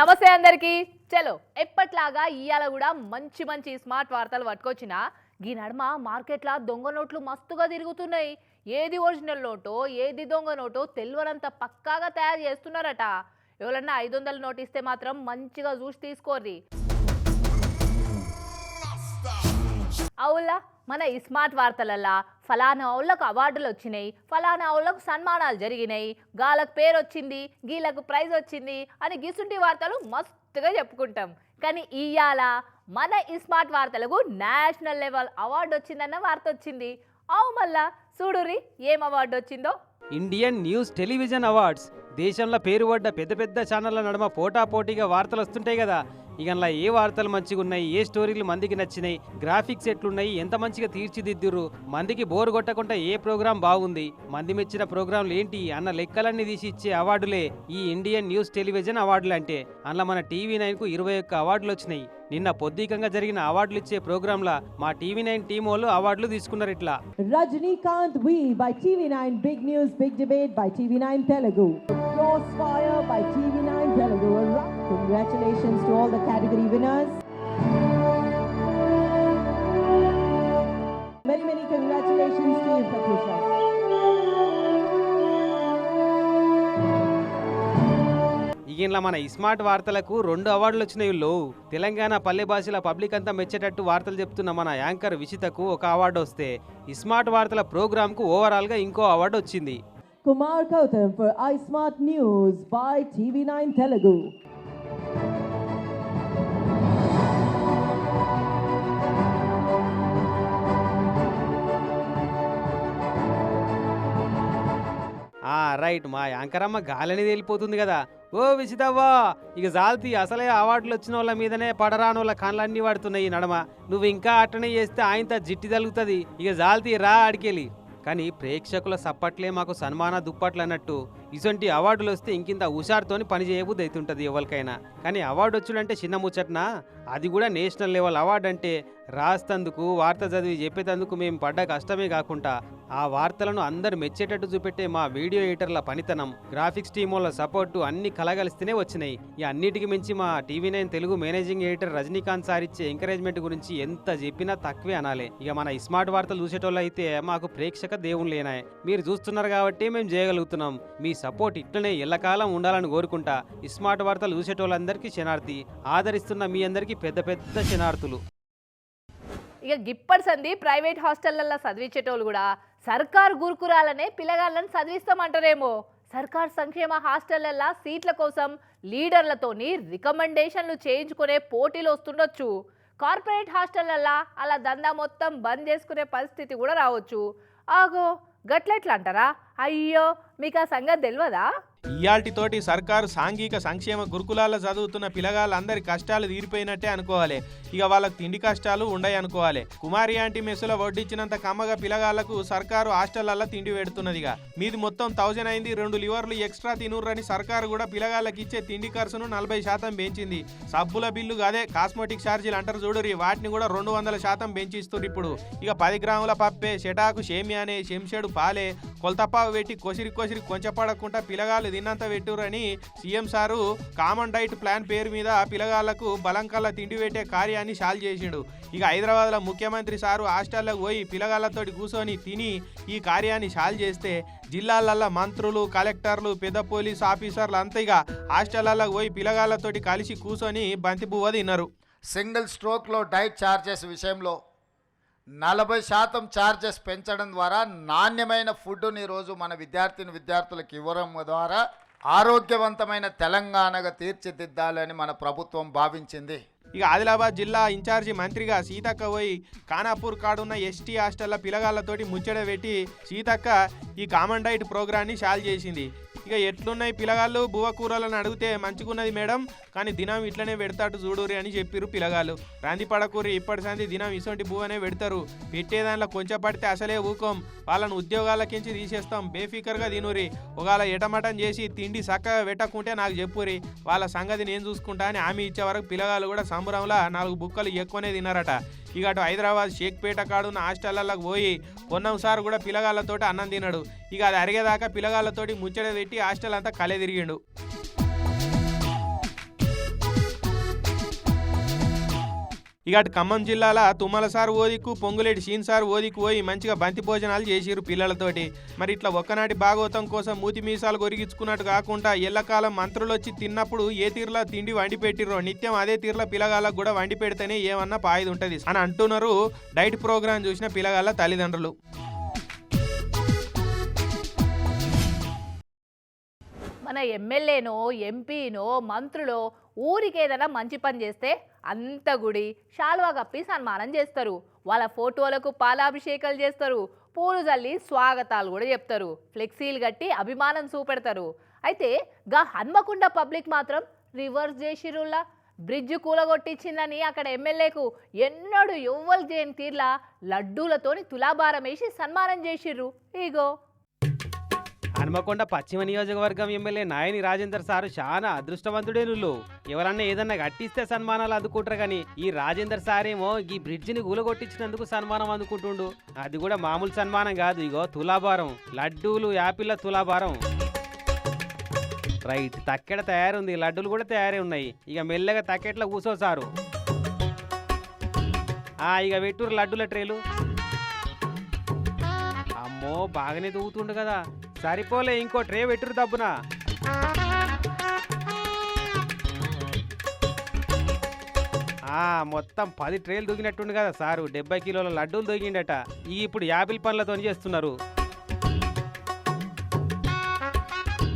నమస్తే అందరికీ. చలో ఎప్పట్లాగా ఇవాళ కూడా మంచి మంచి స్మార్ట్ వార్తలు పట్టుకొచ్చిన ఈ నడుమ మార్కెట్లో దొంగ నోట్లు మస్తుగా తిరుగుతున్నాయి. ఏది ఒరిజినల్ నోటో ఏది దొంగ నోటో తెలియనంత పక్కాగా తయారు చేస్తున్నారట. ఎవరన్నా ఐదు వందల నోట్ ఇస్తే మాత్రం మంచిగా చూసి తీసుకోర్రి. అవులా? మన ఈ స్మార్ట్ వార్తలల్లా ఫలానా వాళ్ళకు అవార్డులు వచ్చినాయి ఫలానా వాళ్ళకు సన్మానాలు జరిగినాయి. గాలకు పేరు వచ్చింది గీలకు ప్రైజ్ వచ్చింది అని గిసుంటి వార్తలు మస్తుగా చెప్పుకుంటాం. కానీ ఇవాళ మన ఈ స్మార్ట్ వార్తలకు నేషనల్ లెవెల్ అవార్డు వచ్చిందన్న వార్త వచ్చింది. అవు మళ్ళా చూడురి ఏం అవార్డు వచ్చిందో? Indian news television awards. దేశంలో పేరు పడ్డ పెద్ద పెద్ద ఛానళ్ళ నడుమ పోటా పోటీగా వార్తలు వస్తుంటాయి కదా. ఇక ఏ వార్తలు మంచిగా ఉన్నాయి ఏ స్టోరీలు మందికి నచ్చినాయి గ్రాఫిక్స్ ఎట్లున్నాయి ఎంత మంచిగా తీర్చిదిద్దురు మందికి బోర్ కొట్టకుండా ఏ ప్రోగ్రాం బాగుంది మంది మెచ్చిన ప్రోగ్రాంలు ఏంటి అన్న లెక్కలన్నీ తీసి ఇచ్చే అవార్డులే ఈ ఇండియన్ న్యూస్ టెలివిజన్ అవార్డులు అంటే అందులో మన టీవీ నైన్కు ఇరవై ఒక్క అవార్డులు వచ్చినాయి. నిన్న పొద్దుకంగా జరిగిన అవార్డులు ఇచ్చే ప్రోగ్రాంలా మా టీవీ నైన్ టీం వాళ్ళు అవార్డులు తీసుకున్నారు ఇట్లా. Rajinikanth V by TV nine big news big debate by TV nine Telugu. Cross fire by TV nine Telugu. congratulations to all the category winners. Many many congratulations to you patricia. ఇలా మన ఇస్మార్ట్ వార్తలకు రెండు అవార్డులు వచ్చినాయి లో తెలంగాణ పల్లె భాషల public అంతా మెచ్చేటట్టు వార్తలు చెప్తున్న మన యాంకర్ విషితకు ఒక అవార్డు వస్తే ఇస్మార్ట్ వార్తల ప్రోగ్రామ్కు ఓవరాల్గా ఇంకో అవార్డు వచ్చింది. I smart news by TV nine Telugu all right. మా యాంకరమ్మ గాలని తేలిపోతుంది కదా. ఓ విసిదవ్వా ఇక జాల్తి అసలే అవార్డులు వచ్చిన వాళ్ళ మీదనే పడరానోళ్ళ కళ్ళన్నీ పడుతున్నాయి ఈ నడమ. నువ్వు ఇంకా అట్టనే చేస్తే ఆయనతో జిట్టి తలుగుతుంది. ఇక జాల్తి రా అడికెళ్ళి కానీ ప్రేక్షకుల సప్పట్లే మాకు సన్మాన దుప్పట్లు అన్నట్టు. ఇటువంటి అవార్డులు వస్తే ఇంకింత హుషారుతోని పని చేయబుద్ధి అవుతుంటుంది ఎవరికైనా. కానీ అవార్డు వచ్చుడంటే చిన్న ముచ్చట్నా? అది కూడా నేషనల్ లెవెల్ అవార్డు అంటే రాస్తందుకు వార్త చదివి చెప్పేటందుకు మేము పడ్డ కష్టమే కాకుండా ఆ వార్తలను అందరు మెచ్చేటట్టు చూపెట్టే మా వీడియో ఎడిటర్ల పనితనం గ్రాఫిక్స్ టీమ్ వాళ్ళ సపోర్టు అన్ని కలగలిస్తేనే వచ్చినాయి. ఈ అన్నిటికి మించి మా TV nine Telugu managing editor Rajinikanth sir ఇచ్చే ఎంకరేజ్మెంట్ గురించి ఎంత చెప్పినా తక్కువే అనాలి. ఇక మన స్మార్ట్ వార్తలు చూసేటోళ్ళు అయితే మాకు ప్రేక్షక దేవుళ్ళేనాయి మీరు చూస్తున్నారు కాబట్టి మేము చేయగలుగుతున్నాం. మీ సపోర్ట్ ఇట్లనే ఎల్లకాలం ఉండాలని కోరుకుంటా. స్మార్ట్ వార్తలు చూసేటోళ్ళందరికీ శనార్థి ఆదరిస్తున్న మీ అందరికీ పెద్ద పెద్ద శనార్థులు ఇక గిప్పటి సంది ప్రైవేట్ హాస్టళ్ళలో చదివించేటోళ్ళు కూడా సర్కార్ గురుకురాలనే పిల్లగాళ్ళని చదివిస్తామంటారేమో. సర్కార్ సంక్షేమ హాస్టళ్ళలో సీట్ల కోసం లీడర్లతోని రికమెండేషన్లు చేయించుకునే పోటీలు వస్తుండొచ్చు. కార్పొరేట్ హాస్టళ్ళలో అలా దందా మొత్తం బంద్ చేసుకునే పరిస్థితి కూడా రావచ్చు. ఆగో గట్లెట్లా అంటారా? అయ్యో మీకు ఆ సంగతి తెలియదా ఇయాల్టితోటి సర్కారు సాంఘిక సంక్షేమ గురుకులాల్లో చదువుతున్న పిల్లగాళ్ళందరి కష్టాలు తీరిపోయినట్టే అనుకోవాలి. ఇక వాళ్ళకి తిండి కష్టాలు ఉండయి అనుకోవాలి. కుమారి ఆంటీ మెస్సులో వడ్డించినంత కమ్మగా పిల్లగాళ్ళకు సర్కారు హాస్టళ్ళలో తిండి పెడుతున్నదిగా మీది మొత్తం థౌజండ్ అయింది రెండు లివర్లు ఎక్స్ట్రా తినుర్రని సర్కారు కూడా పిల్లగాళ్ళకి ఇచ్చే తిండి ఖర్చును నలభై శాతం పెంచింది. సబ్బుల బిల్లు అదే కాస్మెటిక్ ఛార్జీలు అంటారు చూడరి వాటిని కూడా రెండు వందల శాతం పెంచిస్తుంది ఇప్పుడు. ఇక పది గ్రాముల పప్పే చెటాకు షేమియానే శంషేడు పాలే కొలతపావు పెట్టి కొసిరి కొసిరి కొంచెపడకుండా పిల్లగాళ్ళు తిన్నంత పెట్టురని CM sir common diet plan పేరు మీద పిల్లగాళ్ళకు బలంకల్లా తిండి పెట్టే కార్యాన్ని షాల్ చేసిండు. ఇక హైదరాబాద్లో ముఖ్యమంత్రి సారు హాస్టల్లోకి పోయి పిల్లగాళ్ళతోటి కూర్చొని తిని ఈ కార్యాన్ని షాల్ చేస్తే జిల్లాలల్లో మంత్రులు కలెక్టర్లు పెద్ద పోలీస్ ఆఫీసర్లు అంతేగా ఇక పోయి పిల్లగాళ్ళతోటి కలిసి కూర్చొని బంతిపువ్వ తిన్నారు. సింగిల్ స్ట్రోక్లో డైట్ ఛార్జెస్ విషయంలో నలభై శాతం ఛార్జెస్ పెంచడం ద్వారా నాణ్యమైన ఫుడ్ని ఈరోజు మన విద్యార్థిని విద్యార్థులకు ఇవ్వడం ద్వారా ఆరోగ్యవంతమైన తెలంగాణగా తీర్చిదిద్దాలని మన ప్రభుత్వం భావించింది. ఇక ఆదిలాబాద్ జిల్లా ఇన్ఛార్జి మంత్రిగా సీతక్క పోయి ఖానాపూర్ కాడున్న ఎస్టీ హాస్టల్ల పిల్లగాళ్ళతోటి ముచ్చట పెట్టి సీతక్క ఈ కామన్ డైట్ ప్రోగ్రాన్ని షాల్ చేసింది. ఇక ఎట్లున్నాయి పిల్లగాళ్ళు భువ కూరలను అడిగితే మంచిగున్నది మేడం. కానీ దినం ఇట్లనే పెడతాడు చూడురి అని చెప్పిర్రు పిల్లగాళ్ళు రాంది పడకూరి ఇప్పటి సంది దినం ఇసొంటి బువ్వనే పెడతారు. పెట్టే కొంచెం పడితే అసలే ఊకోం. వాళ్ళని ఉద్యోగాలకించి తీసేస్తాం. బేఫికర్గా తినురి ఒకవేళ ఎటమటం చేసి తిండి చక్కగా పెట్టకుంటే నాకు చెప్పురి వాళ్ళ సంగతి నేను చూసుకుంటా అని హామీ ఇచ్చే వరకు పిల్లగాళ్ళు కూడా సంబరంలో నాలుగు బుక్కలు ఎక్కువనే తిన్నారట. ఇక అటు హైదరాబాద్ షేక్పేట కాడున్న హాస్టళ్ళకు పోయి సార్ కూడా పిల్లగాళ్ళతోటి అన్నం తిన్నాడు ఇక అది అరిగేదాకా పిల్లగాళ్ళతోటి ముచ్చట పెట్టి హాస్టల్ అంతా కలే ఇక అటు ఖమ్మం జిల్లాల తుమ్మల సార్ ఓదికు పొంగులేటి షీన్ సార్ ఓదికు పోయి మంచిగా బంతి భోజనాలు చేసిరు పిల్లలతోటి. మరి ఇట్లా ఒక్కనాటి భాగవతం కోసం మూతి మీసాలు కొరిగించుకున్నట్టు కాకుండా ఎల్లకాలం మంత్రులు వచ్చి తిన్నప్పుడు ఏ తీరులా తిండి వండి పెట్టిరో నిత్యం అదే తీరులో పిల్లగాళ్ళకు కూడా వండి పెడితేనే ఏమన్నా పాయిది ఉంటుంది అని అంటున్నారు డైట్ ప్రోగ్రాం చూసిన పిల్లగాళ్ళ తల్లిదండ్రులు. మన ఎమ్మెల్యేనో ఎంపీనో మంత్రులో ఊరికి ఏదైనా మంచి పని చేస్తే అంత గుడి శాల్వా కప్పి సన్మానం చేస్తారు. వాళ్ళ ఫోటోలకు పాలాభిషేకాలు చేస్తారు. పూలు జల్లి స్వాగతాలు కూడా చెప్తారు. ఫ్లెక్సీలు కట్టి అభిమానం చూపెడతారు. అయితే గా హన్మకొండ పబ్లిక్ మాత్రం రివర్స్ చేసిరుల్లా బ్రిడ్జ్ కూలగొట్టించిందని అక్కడ ఎమ్మెల్యేకు ఎన్నడూ ఎవ్వరు చేయని తీర్లా లడ్డూలతోని తులాభారం వేసి సన్మానం చేసిర్రు. ఇగో హనుమకొండ పశ్చిమ నియోజకవర్గం ఎమ్మెల్యే నాయని రాజేందర్ సారు చాలా అదృష్టవంతుడే నువ్వు ఎవరన్నా ఏదన్నా కట్టిస్తే సన్మానాలు అందుకుంటారు కానీ ఈ రాజేందర్ సారేమో ఈ బ్రిడ్జిని కూలగొట్టించినందుకు సన్మానం అందుకుంటుండు. అది కూడా మామూలు సన్మానం కాదు ఇగో తులాభారం. లడ్డూలు యాపిల్ల తులాభారం. రైట్ తక్కెడ తయారుంది లడ్డూలు కూడా తయారై ఉన్నాయి. ఇక మెల్లగా తక్కెట్లో కూసో సారు. ఆ ఇక పెట్టురు లడ్డూల ట్రేలు. అమ్మో బాగానే దూగుతుండు కదా. సరిపోలే ఇంకో ట్రే పెట్టురు దబ్బున. మొత్తం పది ట్రేలు దూగినట్టుండు కదా సారు. డెబ్బై కిలోల లడ్డూలు దూగిండట ఈ ఇప్పుడు యాపిల్ పండ్లతో చేస్తున్నారు.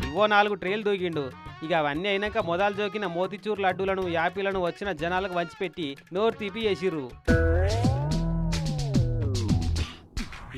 ఇవో నాలుగు ట్రేలు దూకిండు. ఇక అవన్నీ అయినాక మొదలు జోకిన మోతిచూర్ లడ్డూలను యాపిలను వచ్చిన జనాలకు వంచిపెట్టి నోరు తీపి చేసిర్రు.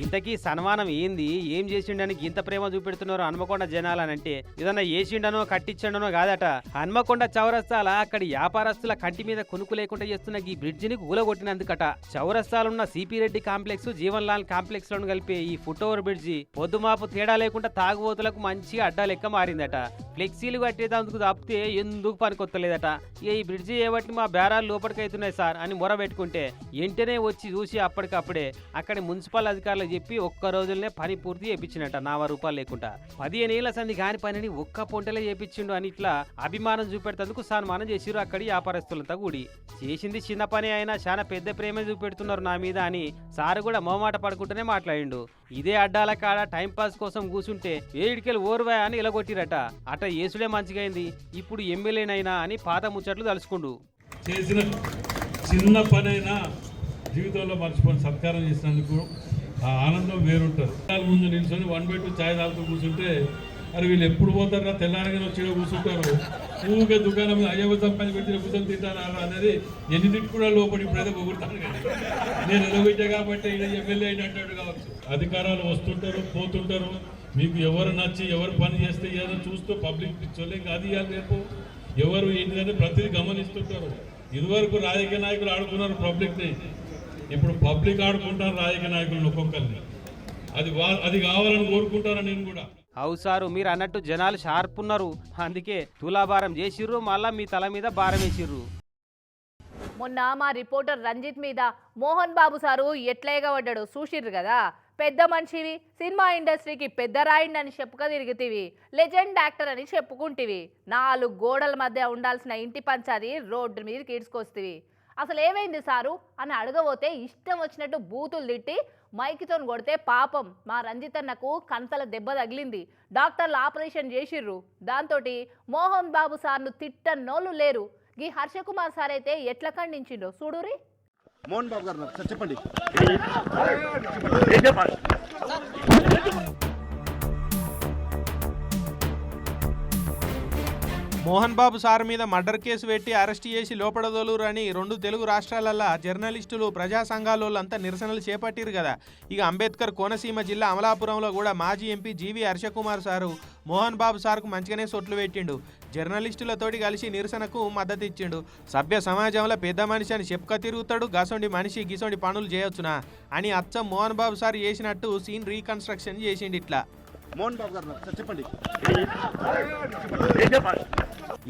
ఇంతకీ సన్మానం ఏంది? ఏం చేసిండని ఇంత ప్రేమ చూపెడుతున్నారు హన్మకొండ జనాలనంటే. ఏదన్నా చేసిండనో కట్టించండనో కాదట. హన్మకొండ చౌరస్తాల అక్కడి వ్యాపారస్తుల కంటి మీద కొనుక్కు లేకుండా చేస్తున్న ఈ బ్రిడ్జిని కూలగొట్టినందుకట చౌరస్తాలున్న సిపి రెడ్డి కాంప్లెక్స్ జీవన్ లాల్ కాంప్లెక్స్లను కలిపే ఈ ఫుట్ ఓవర్ బ్రిడ్జి పొద్దుమాపు తేడా లేకుండా తాగుబోతులకు మంచిగా అడ్డా లెక్క మారిందట. ఫ్లెక్సీలు కట్టేదందుకు తప్పితే ఎందుకు పనికొత్తలేదట. ఈ బ్రిడ్జి ఏవట్టి మా బేరాలు లోపలికి అవుతున్నాయి సార్ అని మొర పెట్టుకుంటే వెంటనే వచ్చి చూసి అప్పటికప్పుడే అక్కడి మున్సిపల్ అధికారులు చెప్పి ఒక్క రోజులనే పని పూర్తి చేయించినట్ట నావ రూపాయలు లేకుండా. పదిహేను ఏళ్ళ సంది కాని పనిని ఒక్క పొంటలే చేపించిండు అని ఇట్లా అభిమానం చూపెడతందుకు సన్మానం చేసిరు అక్కడి వ్యాపారస్తులంతా కూడి. చేసింది చిన్న పని అయినా చాలా పెద్ద ప్రేమ చూపెడుతున్నారు నా మీద అని సారు కూడా మోమాట పడుకుంటూనే మాట్లాడిండు. ఇదే అడ్డాల కాడ టైం పాస్ కోసం కూర్చుంటే ఏడికెళ్ళి ఓర్వా అని ఇలగొట్టిరట అట యేసుడే మంచిగైంది ఇప్పుడు ఎమ్మెల్యేనైనా అని పాత ముచ్చట్లు తలుచుకుండు. చేసిన చిన్న పనైనా జీవితంలో మర్చిపోయిన సత్కారం చేసినందుకు ఆ ఆనందం వేరుంటుంది. వాళ్ళ ముందు నిల్చొని వన్ బై టూ ఛాయ్ తాగుతూ కూర్చుంటే అరే వీళ్ళు ఎప్పుడు పోతారా తెల్లారగానే వచ్చి కూర్చుంటారు. ఊరికే దుకాణం మీద అయ్యవ పెట్టిన పెట్టి కూర్చొని తింటారా అనేది ఎన్ని తిట్టుకున్నా లోపలి ఇప్పుడైతే పొగుడతాను కానీ నేను ఎలగొచ్చా కాబట్టి ఈయన ఎమ్మెల్యే అయినట్టు కావచ్చు. అధికారాలు వస్తుంటారు పోతుంటారు. మీకు ఎవరు నచ్చి ఎవరు పని చేస్తే ఏదో చూస్తూ పబ్లిక్ పిచ్చోలే కాదు ఇవ్వాలి రేపు. ఎవరు ఏంటిదని ప్రతిదీ గమనిస్తుంటారు. ఇదివరకు రాజకీయ నాయకులు ఆడుకున్నారు పబ్లిక్ని. ఇప్పుడు పబ్లిక్ ఆడుకుంటారు రాజకీయ నాయకులను ఒక్కొక్కరిని. అది అది కావాలని కోరుకుంటాను నేను కూడా. అవు సారు మీరు అన్నట్టు జనాలు షార్ప్ ఉన్నారు అందుకే తులాభారం చేసిర్రు మళ్ళా మీ తల మీద భారం వేసిర్రు. మొన్న మా రిపోర్టర్ రంజిత్ మీద మోహన్ బాబు సారు ఎట్లేగా పడ్డాడు చూసిర్రు కదా. పెద్ద మనిషివి సినిమా ఇండస్ట్రీకి పెద్ద రాయిండి అని చెప్పుక తిరుగుతీవి. లెజెండ్ యాక్టర్ అని చెప్పుకుంటివి. నాలుగు గోడల మధ్య ఉండాల్సిన ఇంటి పంచాది రోడ్డు మీద కీడ్చుకొస్తీవి అసలు ఏమైంది సారు? అని అడగబోతే ఇష్టం వచ్చినట్టు బూతులు తిట్టి మైకితో కొడితే పాపం. మా రంజిత్ అన్నకు కంతల దెబ్బ తగిలింది. డాక్టర్లు ఆపరేషన్ చేసిర్రు. దాంతో మోహన్ బాబు సార్ను తిట్టన్నోళ్ళు లేరు. ఈ హర్షకుమార్ సార్ అయితే ఎట్లా ఖండించిండో చూడురి మోహన్ బాబు గారు చెప్పండి. మోహన్ బాబు సార్ మీద మర్డర్ కేసు పెట్టి అరెస్ట్ చేసి లోపడదోలురు అని రెండు తెలుగు రాష్ట్రాలల్లో జర్నలిస్టులు ప్రజా సంఘాలంతా నిరసనలు చేపట్టిరు కదా. ఇక అంబేద్కర్ కోనసీమ జిల్లా అమలాపురంలో కూడా మాజీ MP GV Harshakumar sir Mohan Babu సార్కు మంచిగానే సొట్లు పెట్టిండు. జర్నలిస్టులతోటి కలిసి నిరసనకు మద్దతు ఇచ్చిండు సభ్య సమాజంలో పెద్ద మనిషి అని చెప్పుక తిరుగుతాడు గసొండి మనిషి గిసొండి పనులు చేయొచ్చునా అని అచ్చం మోహన్ బాబు సార్ చేసినట్టు సీన్ రీకన్స్ట్రక్షన్ చేసిండు ఇట్లా. మోహన్ బాబు గారు చెప్పండి.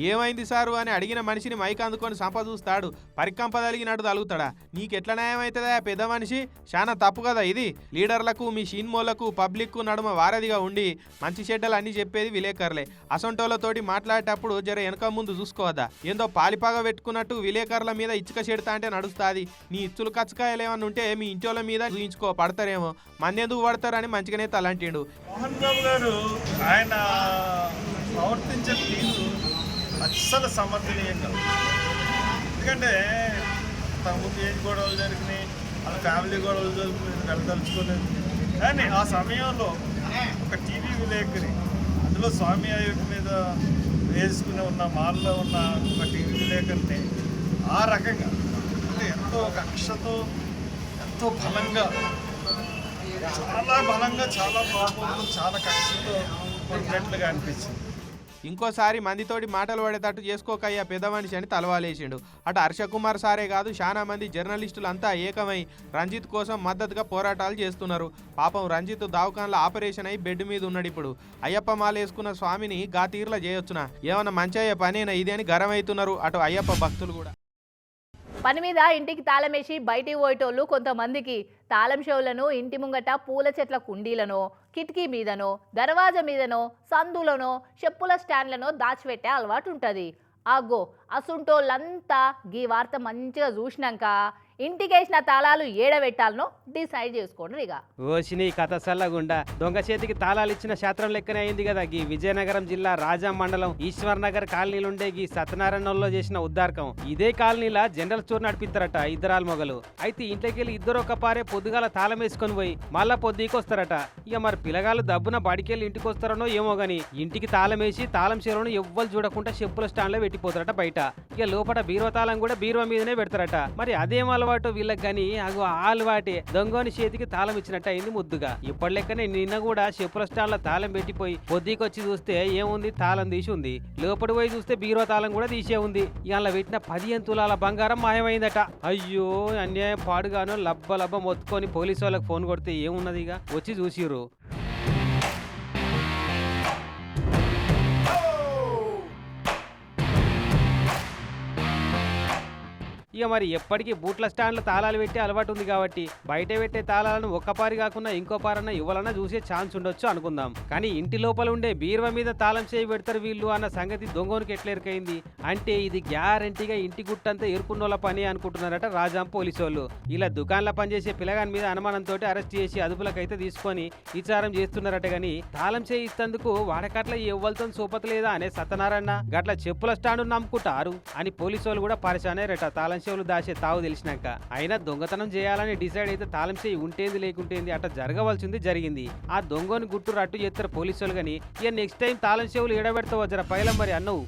ఏమైంది సారు అని అడిగిన మనిషిని మైక్ అందుకొని సంప చూస్తాడు. పరికంపదలిగినట్టు తలుగుతాడా? నీకెట్లా న్యాయం అవుతుందా పెద్ద మనిషి? చాలా తప్పు కదా ఇది. లీడర్లకు మీ షీన్మోళ్ళకు పబ్లిక్ నడుమ వారధిగా ఉండి మంచి చెడ్డలు అన్ని చెప్పేది విలేకరులే. అసొంటోళ్ళతోటి మాట్లాడేటప్పుడు జర వెనక ముందు చూసుకోవద్దా? ఏందో పాలిపాగా పెట్టుకున్నట్టు విలేకరుల మీద ఇచ్చుక చెడతా అంటే నడుస్తాది. నీ ఇచ్చులు కచ్చకాయలు ఏమన్నా ఉంటే మీ ఇంటోళ్ళ మీద చూయించుకో పడతారేమో. మందెందుకు పడతారని మంచిగానే తలంటిండు. మోహన్ బాబు గారు ఆయన ప్రవర్తించే తీరు అస్సలు సమర్థనీయంగా ఎందుకంటే తమకు ఏం గొడవలు జరిగినాయి వాళ్ళ ఫ్యామిలీ గొడవలు జరుగుతుంది వెళ్ళదలుచుకోలేదు కానీ ఆ సమయంలో ఒక టీవీ విలేకరి అందులో స్వామి అయ్యప్ప మీద వేసుకుని ఉన్న మాల్లో ఉన్న ఒక టీవీ విలేకరిని ఆ రకంగా అంటే ఎంతో కక్షతో ఎంతో బలంగా చాలా బలంగా చాలా కోపంతో చాలా అనిపించింది. ఇంకోసారి మందితోటి మాటలు పడేటట్టు చేసుకోకయ్యా పెద్ద మనిషి అని తలవాలేసిండు. అటు హర్షకుమార్ సారే కాదు చాలా మంది జర్నలిస్టులు అంతా ఏకమై రంజిత్ కోసం మద్దతుగా పోరాటాలు చేస్తున్నారు. పాపం రంజిత్ దావకాన్ల ఆపరేషన్ అయి బెడ్ మీద ఉన్నాడు ఇప్పుడు. అయ్యప్ప మాల వేసుకున్న స్వామిని గా తీర్ల చేయొచ్చునా? ఏమన్నా మంచయ్య పనేనా ఇది అని గరం అవుతున్నారు అటు అయ్యప్ప భక్తులు కూడా. పని మీద ఇంటికి తాళమేసి బయటికి పోయేటోళ్ళు కొంతమందికి తాళం షోలను ఇంటి ముంగట పూల చెట్ల కుండీలను కిటికీ మీదనో దర్వాజా మీదనో సందులనో చెప్పుల స్టాండ్లను దాచిపెట్టే అలవాటు ఉంటుంది అగో అసుంటోళ్ళంతా గీ వార్త మంచిగా చూసినాక ఇంటికేసిన తాళాలు ఏడబెట్టాలనో డిసైడ్ చేసుకోండి ఇక. ఓసిని కథ సల్లగుండా దొంగ చేతికి తాళాలు ఇచ్చిన శాస్త్రం లెక్కనే అయింది కదా గీ. విజయనగరం జిల్లా రాజా మండలం ఈశ్వర్ నగర్ కాలనీలుండే గీ సత్యనారాయణలో చేసిన ఉద్దారకం ఇదే కాలనీలా జనరల్ స్టోర్ నడిపిస్తారట ఇద్దరాలు మొగలు. అయితే ఇంట్లోకి వెళ్ళి ఇద్దరు ఒక పారే పొద్దుగాల తాళం వేసుకొని పోయి మళ్ళా పొద్దుకి వస్తారట ఇక మరి పిల్లగాళ్ళు దబ్బున బడికెళ్ళి ఇంటికి వస్తారనో ఏమో గాని ఇంటికి తాళం వేసి తాళం చీరను ఎవ్వరు చూడకుండా చెప్పుల స్టాండ్లో పెట్టిపోతారట బయట. ఇక లోపల బీరువ తాళం కూడా బీరువ మీదనే పెడతారట. మరి అదేం అలవాటు వీళ్ళకి గాని అగో ఆ దొంగని చేతికి తాళం ఇచ్చినట్టు అయింది ముద్దుగా. ఇప్పటి లెక్కనే నిన్న కూడా చెప్పుల స్టాండ్లో తాళం పెట్టిపోయి పొద్దుకి వచ్చి చూస్తే ఏముంది? తాళం తీసి ఉంది. లోపలి పోయి చూస్తే బీరో తాళం కూడా తీసే ఉంది. ఇలా పెట్టిన పదిహేను తులాల బంగారం మాయమైందట. అయ్యో అన్యాయం పాడుగాను లబ్బ లబ్బ మొత్తుకొని పోలీసు వాళ్ళకి ఫోన్ కొడితే ఏమున్నది ఇక? వచ్చి చూసిర్రు. ఇక మరి ఎప్పటికీ బూట్ల స్టాండ్లు తాళాలు పెట్టే అలవాటు ఉంది కాబట్టి బయట పెట్టే తాళాలను ఒక్కపారి కాకుండా ఇంకో పారన్న ఇవ్వాలన్నా చూసే ఛాన్స్ ఉండొచ్చు అనుకుందాం. కానీ ఇంటి లోపల ఉండే బీర్వ మీద తాళం చేయి పెడతారు వీళ్ళు అన్న సంగతి దొంగోనికి ఎట్లా అంటే ఇది గ్యారంటీగా ఇంటి గుట్టంతా ఎరుకున్నోళ్ళ పని అనుకుంటున్నారట రాజాం పోలీసు వాళ్ళు ఇలా దుకాణంలో పనిచేసే పిల్లగాని మీద అనుమానంతో అరెస్ట్ చేసి అదుపులకైతే తీసుకొని విచారం చేస్తున్నారట గాని తాళం చేయి ఇస్తందుకు వాడకట్ల ఎవ్వలతో సోపతలేదా అనే సత్యనారాయణ? గట్ల చెప్పుల స్టాండ్ నమ్ముకుంటారు అని పోలీసు వాళ్ళు కూడా పరిశానేరట. తాళం చెవులు దాచే తావు తెలిసినాక. అయినా దొంగతనం చేయాలని డిసైడ్ అయితే తాళం చేయి ఉంటేంది లేకుంటేంది అట్లా జరగవలసింది జరిగింది. ఆ దొంగను గుట్టు రట్టు చేస్తారు పోలీసు వాళ్ళు కానీ ఇక నెక్స్ట్ టైం తాళం చెవులు ఎడబెడతావు జర పైలం మరి అన్నవు.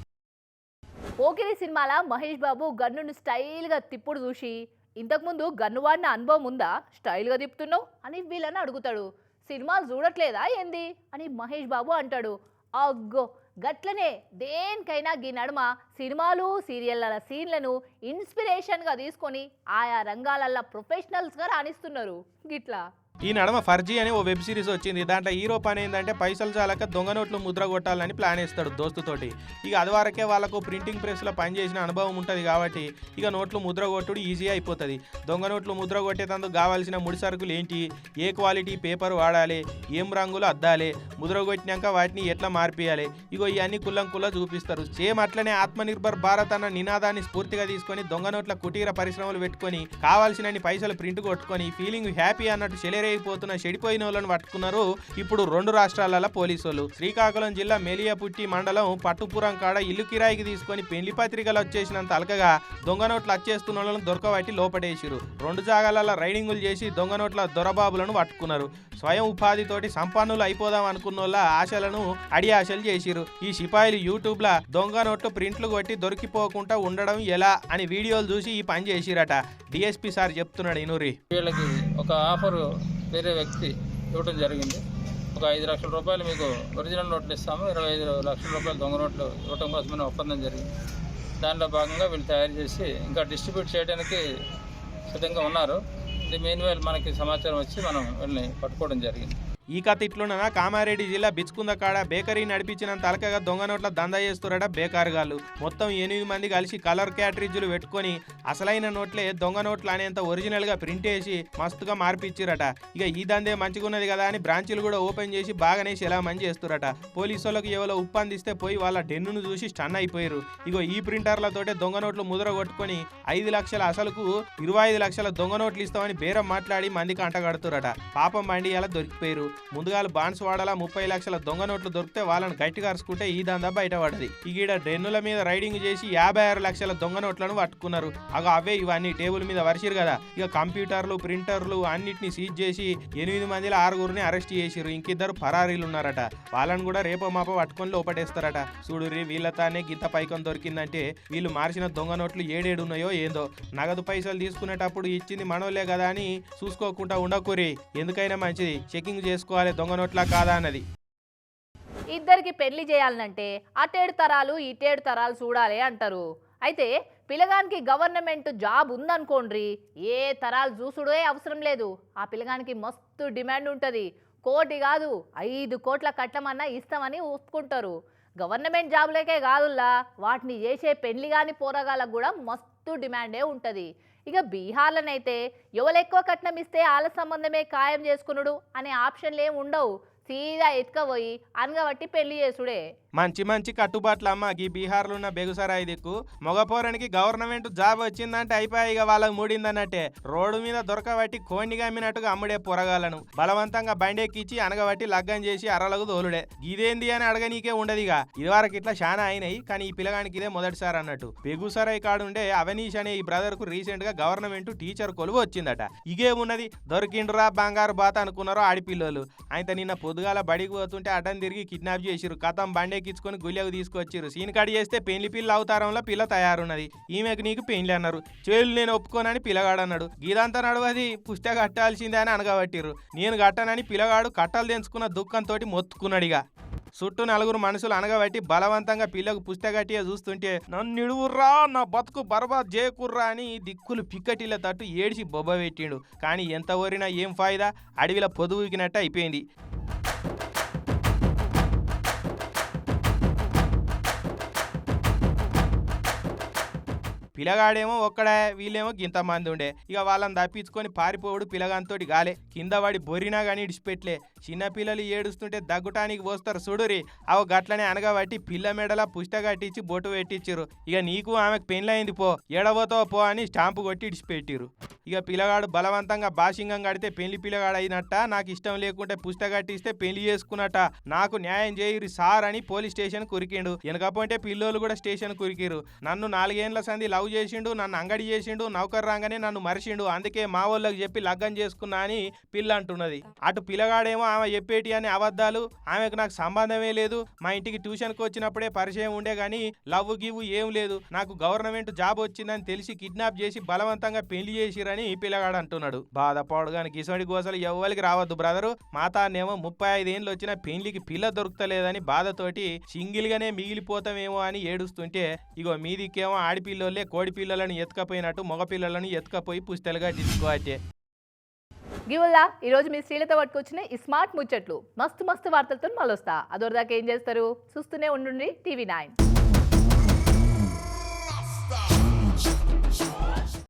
పోకిరి సినిమాల మహేష్ బాబు గన్నును స్టైల్గా తిప్పుడు చూసి ఇంతకుముందు గన్ను వాడిన అనుభవం ఉందా? స్టైల్గా తిప్పుతున్నావు? అని వీళ్ళని అడుగుతాడు. సినిమాలు చూడట్లేదా ఏంది? అని మహేష్ బాబు అంటాడు. అగ్గో గట్లనే దేనికైనా గీ నడుమ సినిమాలు సీరియళ్ళ సీన్లను ఇన్స్పిరేషన్గా తీసుకొని ఆయా రంగాలల్లో ప్రొఫెషనల్స్గా రాణిస్తున్నారు. గిట్లా? ఈ నడమ ఫర్జీ అని ఓ వెబ్ సిరీస్ వచ్చింది. దాంట్లో హీరో పని ఏంటంటే పైసలు చాలక దొంగ నోట్లు ముద్ర కొట్టాలని ప్లాన్ వేస్తాడు దోస్తుతోటి. ఇక అది వరకే వాళ్ళకు ప్రింటింగ్ ప్రెస్లో పనిచేసిన అనుభవం ఉంటుంది కాబట్టి ఇక నోట్లు ముద్ర కొట్టుడు ఈజీ అయిపోతుంది. దొంగ నోట్లు ముద్ర కొట్టేటందుకు కావాల్సిన ముడి సరుకులు ఏంటి? ఏ క్వాలిటీ పేపర్ వాడాలి? ఏం రంగులు అద్దాలి? ముద్ర కొట్టినాక వాటిని ఎట్లా మార్పియాలి ఇగో ఇవన్నీ కుల్లం కుల్ల చూపిస్తారు. సేమ్ అట్లనే ఆత్మనిర్భర్ భారత్ అన్న నినాదాన్ని స్ఫూర్తిగా తీసుకొని దొంగ నోట్ల కుటీర పరిశ్రమలు పెట్టుకొని కావాల్సిన పైసలు ప్రింట్ కొట్టుకొని ఫీలింగ్ హ్యాపీ అన్నట్టు చెలరేగిపోతున్న చెడిపోయిన వాళ్ళని పట్టుకున్నారు ఇప్పుడు రెండు రాష్ట్రాల పోలీసులు శ్రీకాకుళం జిల్లా మెలియాపుట్టి మండలం పట్టుపురం కాడ ఇల్లు కిరాయికి తీసుకొని పెళ్ళి పత్రికలు వచ్చేసినంత అలకగా దొంగ నోట్లు వచ్చేస్తున్న వాళ్ళని దొరకబట్టి లోపడేసిరు రెండు జాగాలలో రైడింగులు చేసి దొంగ నోట్ల దొరబాబులను పట్టుకున్నారు. స్వయం ఉపాధితోటి సంపన్నులు అయిపోదాం అనుకున్న వాళ్ళ ఆశలను అడి ఆశలు చేసిరు ఈ సిపాయిలు యూట్యూబ్ లా దొంగ నోట్లు ప్రింట్లు కొట్టి దొరికిపోకుండా ఉండడం ఎలా అని వీడియోలు చూసి ఈ పని చేసిరట. డిఎస్పీ సార్ చెప్తున్నాడు ఇనూరి. వీళ్ళకి ఒక ఆఫర్ వేరే వ్యక్తి ఇవ్వడం జరిగింది. ఒక ఐదు లక్షల రూపాయలు మీకు ఒరిజినల్ నోట్లు ఇస్తాము. ఇరవై ఐదు లక్షల రూపాయలు దొంగ నోట్లు ఇవ్వటం కోసమని ఒప్పందం జరిగింది. దానిలో భాగంగా వీళ్ళు తయారు చేసి ఇంకా డిస్ట్రిబ్యూట్ చేయడానికి సిద్ధంగా ఉన్నారు. ఇది మెయిన్ మనకి సమాచారం వచ్చి మనం వీళ్ళని పట్టుకోవడం జరిగింది. ఈ కథ ఇట్లున్న కామారెడ్డి జిల్లా బిచ్చుకుంద కాడ బేకరీ నడిపించినంత అలకగా దొంగ నోట్ల దందా చేస్తురట బేకారుగాళ్ళు. మొత్తం ఎనిమిది మంది కలిసి కలర్ క్యాటరీజులు పెట్టుకొని అసలైన నోట్లే దొంగ నోట్లు అనేంత ఒరిజినల్గా ప్రింట్ వేసి మస్తుగా మార్పిచ్చిరట ఇక ఈ దందే మంచిగున్నది కదా అని బ్రాంచీలు కూడా ఓపెన్ చేసి బాగానే ఎలా మంచి చేస్తురట పోలీసు వాళ్ళకి ఎవరో ఉప్పు అందిస్తే పోయి వాళ్ళ డెన్నును చూసి స్టన్ అయిపోయారు ఇగో ఈ ప్రింటర్లతోటే దొంగ నోట్లు ముద్ర కొట్టుకొని ఐదు లక్షల అసలుకు ఇరవై ఐదు లక్షల దొంగ నోట్లు ఇస్తామని బేరం మాట్లాడి మందికి అంటగడుతురట పాపం బండి అలా దొరికిపోయారు ముందుగా బాన్స్ వాడాలా ముప్పై లక్షల దొంగ నోట్లు దొరికితే వాళ్ళని గట్టిగా అరుచుకుంటే ఈ దందా బయటపడది ఇక ఈడ డెన్నుల మీద రైడింగ్ చేసి యాభై ఆరు లక్షల దొంగ నోట్లను పట్టుకున్నారు. అగ అవే ఇవన్నీ టేబుల్ మీద వరిసిరు కదా. ఇక కంప్యూటర్లు ప్రింటర్లు అన్నిటిని సీజ్ చేసి ఎనిమిది మందిలో ఆరుగురిని అరెస్ట్ చేసిరు ఇంకిద్దరు పరారీలు ఉన్నారట. వాళ్ళని కూడా రేపో మాపో పట్టుకొని లోపటేస్తారట. చూడురి వీళ్ళతానే గింత పైకం దొరికిందంటే వీళ్ళు మార్చిన దొంగ నోట్లు ఏడేడు ఉన్నాయో ఏందో. నగదు పైసలు తీసుకునేటప్పుడు ఇచ్చింది మనోలే కదా అని చూసుకోకుండా ఉండకూరి ఎందుకైనా మంచిది. చెకింగ్ చేసుకోవాలి దొంగ నోట్లా కాదా అన్నది. ఇద్దరికి పెళ్ళి చేయాలంటే అటేడు తరాలు ఇటేడు తరాలు చూడాలి అంటారు. అయితే పిల్లగానికి గవర్నమెంట్ జాబ్ ఉందనుకోండ్రి ఏ తరాలు చూసుడే అవసరం లేదు. ఆ పిల్లగానికి మస్తు డిమాండ్ ఉంటుంది. కోటి కాదు ఐదు కోట్ల కట్టమన్నా ఇస్తామని ఒప్పుకుంటారు. గవర్నమెంట్ జాబ్లకే కాదుల్లా వాటిని చేసే పెళ్ళి కాని పోరగాళ్ళకు కూడా మస్తు డిమాండే ఉంటుంది. ఇక బీహార్లనైతే ఎవరు ఎక్కువ కట్నం ఇస్తే వాళ్ళ సంబంధమే ఖాయం చేసుకునుడు అనే ఆప్షన్లు ఏమి ఉండవు. సీదా ఎత్తుకపోయి అనగబట్టి పెళ్ళి చేసుడే. మంచి మంచి కట్టుబాట్లు అమ్మ ఈ బీహార్లో ఉన్న బెగుసరాయి దిక్కు మగపోరానికి గవర్నమెంట్ జాబ్ వచ్చిందంటే అయిపోయి ఇక వాళ్ళకి మూడిందన్నట్టే. రోడ్డు మీద దొరకబట్టి కోండిగా అమ్మినట్టుగా అమ్ముడే పొరగాలను బలవంతంగా బండెక్కిచ్చి అనగబట్టి లగ్గం చేసి అరలకు తోలుడే. ఇదేంది అని అడగనీకే ఉండదు ఇక ఇదివరకు ఇట్లా చాలా అయినాయి కానీ ఈ పిల్లగానికి ఇదే మొదటిసారి అన్నట్టు. బెగుసరాయి కాడుండే అవనీష్ అనే ఈ బ్రదర్కు రీసెంట్గా గవర్నమెంట్ టీచర్ కొలువు వచ్చిందట. ఇగే ఉన్నది? దొరికిండ్రా బంగారు బాత అనుకున్నారో ఆడిపిల్లలు. ఆయన నిన్న పొద్దుగాల బడికి పోతుంటే అడ్డం తిరిగి కిడ్నాప్ చేసిరు కథం ఎక్కించుకొని గుళ్ళకు తీసుకొచ్చారు సీన్ కట్ చేస్తే పెళ్ళి పిల్ల అవతారంలో పిల్ల తయారున్నది. ఈమెకు నీకు పెళ్ళి అన్నారు. చేలు నేను ఒప్పుకోనని పిల్లగాడు అన్నాడు. గీదంతా నడవది పుస్తక కట్టాల్సిందే అని అనగబట్టిరు నేను కట్టనని పిల్లగాడు కట్టలు తెంచుకున్న దుఃఖంతో మొత్తుకున్నాడిగా చుట్టూ నలుగురు మనుషులు అనగబట్టి బలవంతంగా పిల్లకు పుస్తకట్టిగా చూస్తుంటే నన్ను నిడువుర్రా నా బతుకు బర్బాద్ చేయకుర్రా అని దిక్కులు పిక్కటిల తట్టు ఏడిచి బొబ్బ పెట్టిండు. కానీ ఎంత ఓరినా ఏం ఫాయిదా? అడవిలో పొదువుకినట్టు అయిపోయింది. పిల్లగాడేమో ఒక్కడే వీళ్ళేమో గింత మంది ఉండే. ఇక వాళ్ళని తప్పించుకొని పారిపోవుడు పిల్లగాంతోటి గాలే కింద వాడి బొరినా కానీ ఇడిచిపెట్లే. చిన్నపిల్లలు ఏడుస్తుంటే దగ్గుటానికి పోస్తారు చూడురి అవు గట్లనే అనగబట్టి పిల్ల మెడల పుష్ట కట్టించి బొట్టు పెట్టించారు ఇక నీకు ఆమెకు పెళ్ళయింది పో ఎడబోతో పో అని స్టాంపు కొట్టి ఇడిచిపెట్టిరు ఇక పిల్లగాడు బలవంతంగా బాషింగం కడితే పెళ్ళి పిల్లగాడు అయినట్ట నాకు ఇష్టం లేకుంటే పుష్ట కట్టిస్తే పెళ్ళి చేసుకున్నట్ట. నాకు న్యాయం చేయరు సార్ అని పోలీస్ స్టేషన్ కురికిండు. వెనకపోతే పిల్లోలు కూడా స్టేషన్ కురికిరు నన్ను నాలుగేండ్ల సంది లవ్ చేసిండు నన్ను అంగడి చేసిండు నౌకర్ రాగానే నన్ను మరిచిండు అందుకే మా వాళ్ళకి చెప్పి లగ్గం చేసుకున్నా అని పిల్ల అంటున్నది అటు పిల్లగాడేమో ఆమె చెప్పేటి అని అబద్ధాలు ఆమెకు నాకు సంబంధమే లేదు. మా ఇంటికి ట్యూషన్కి వచ్చినప్పుడే పరిచయం ఉండే కానీ లవ్ గివ్ ఏం లేదు. నాకు గవర్నమెంట్ జాబ్ వచ్చిందని తెలిసి కిడ్నాప్ చేసి బలవంతంగా పెళ్ళి చేసిరని పిల్లగాడు అంటున్నాడు. బాధపడు కానీ గిసోడి గోసలు ఎవ్వరికి రావద్దు బ్రదరు. మా తానేమో ముప్పై ఐదేళ్ళు వచ్చిన పెళ్ళికి పిల్ల దొరుకుతలేదని బాధతోటి సింగిల్ గానే మిగిలిపోతామేమో అని ఏడుస్తుంటే ఇగో మీదికేమో ఆడిపిల్లోళ్ళే కోడి పిల్లలను ఎత్తుకపోయినట్టు మగ పిల్లలను ఎత్తుకపోయి పుస్తలుగా తీసుకోవచ్చే గివుల్లా ఈరోజు మీ స్త్రీలతో పట్టుకొచ్చిన ఈ స్మార్ట్ ముచ్చట్లు. మస్తు మస్తు వార్తలతో మళ్ళొస్తా. అదొరదాకా ఏం చేస్తారు? చూస్తూనే ఉండండి టీవీ నైన్.